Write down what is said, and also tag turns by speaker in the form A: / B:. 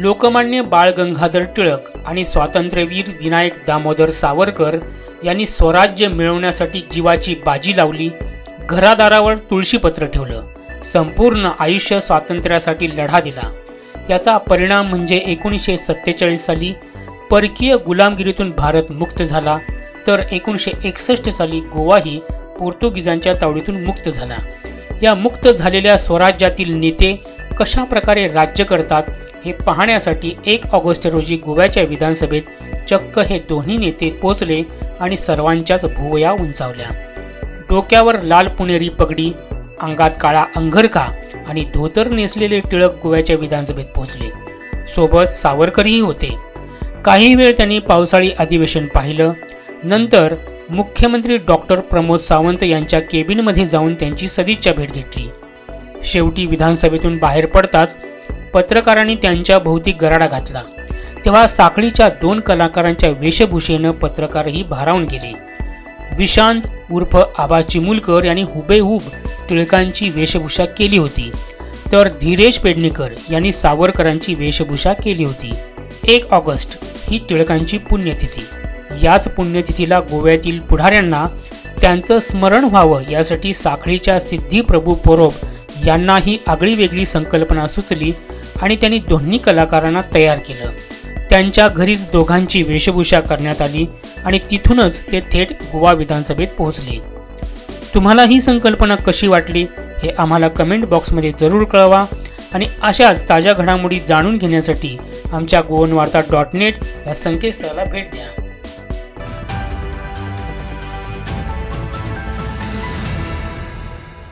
A: लोकमान्य बाळ गंगाधर टिळक आणि स्वातंत्र्यवीर विनायक दामोदर सावरकर यांनी स्वराज्य मिळवण्यासाठी जीवाची बाजी लावली घरादारावर तुळशीपत्र ठेवलं संपूर्ण आयुष्य स्वातंत्र्यासाठी लढा दिला. याचा परिणाम म्हणजे एकोणीसशे सत्तेचाळीस साली परकीय गुलामगिरीतून भारत मुक्त झाला तर एकोणीसशे एकसष्ट साली गोवाही पोर्तुगीजांच्या तावडीतून मुक्त झाला. या मुक्त झालेल्या स्वराज्यातील नेते कशा प्रकारे राज्य करतात हे पाहण्यासाठी एक ऑगस्ट रोजी गोव्याच्या विधानसभेत चक्क हे दोन्ही नेते पोचले आणि सर्वांच्याच भुवया उंचावल्या. डोक्यावर लाल पुणेरी पगडी अंगात काळा अंगरखा आणि धोतर नेसलेले टिळक गोव्याच्या विधानसभेत पोहोचले सोबत सावरकरही होते. काही वेळ त्यांनी पावसाळी अधिवेशन पाहिलं नंतर मुख्यमंत्री डॉक्टर प्रमोद सावंत यांच्या केबिनमध्ये जाऊन त्यांची सदिच्छा भेट घेतली. शेवटी विधानसभेतून बाहेर पडताच पत्रकारांनी त्यांच्या भोवती गराडा घातला. तेव्हा साखळीच्या दोन कलाकारांच्या वेशभूषेनं पत्रकारही भारावून गेले. विशांत उर्फ आबा चिमुलकर यांनी हुबेहूब टिळकांची वेशभूषा केली होती. तर धीरेश पेडणेकर यांनी सावरकरांची वेशभूषा केली होती. एक ऑगस्ट ही टिळकांची पुण्यतिथी. याच पुण्यतिथीला गोव्यातील पुढाऱ्यांना त्यांचं स्मरण व्हावं यासाठी साखळीच्या सिद्धिप्रभू यांना यांनाही आगळी वेगळी संकल्पना सुचली आणि त्यांनी दोन्ही कलाकारांना तयार केलं. त्यांच्या घरीच दोघांची वेशभूषा करण्यात आली आणि तिथूनच ते थेट गोवा विधानसभेत पोहोचले. तुम्हाला ही संकल्पना कशी वाटली हे आम्हाला कमेंट बॉक्समध्ये जरूर कळवा आणि अशाच ताज्या घडामोडी जाणून घेण्यासाठी आमच्या गोवनवार्ता डॉट नेट या संकेतस्थळाला भेट द्या.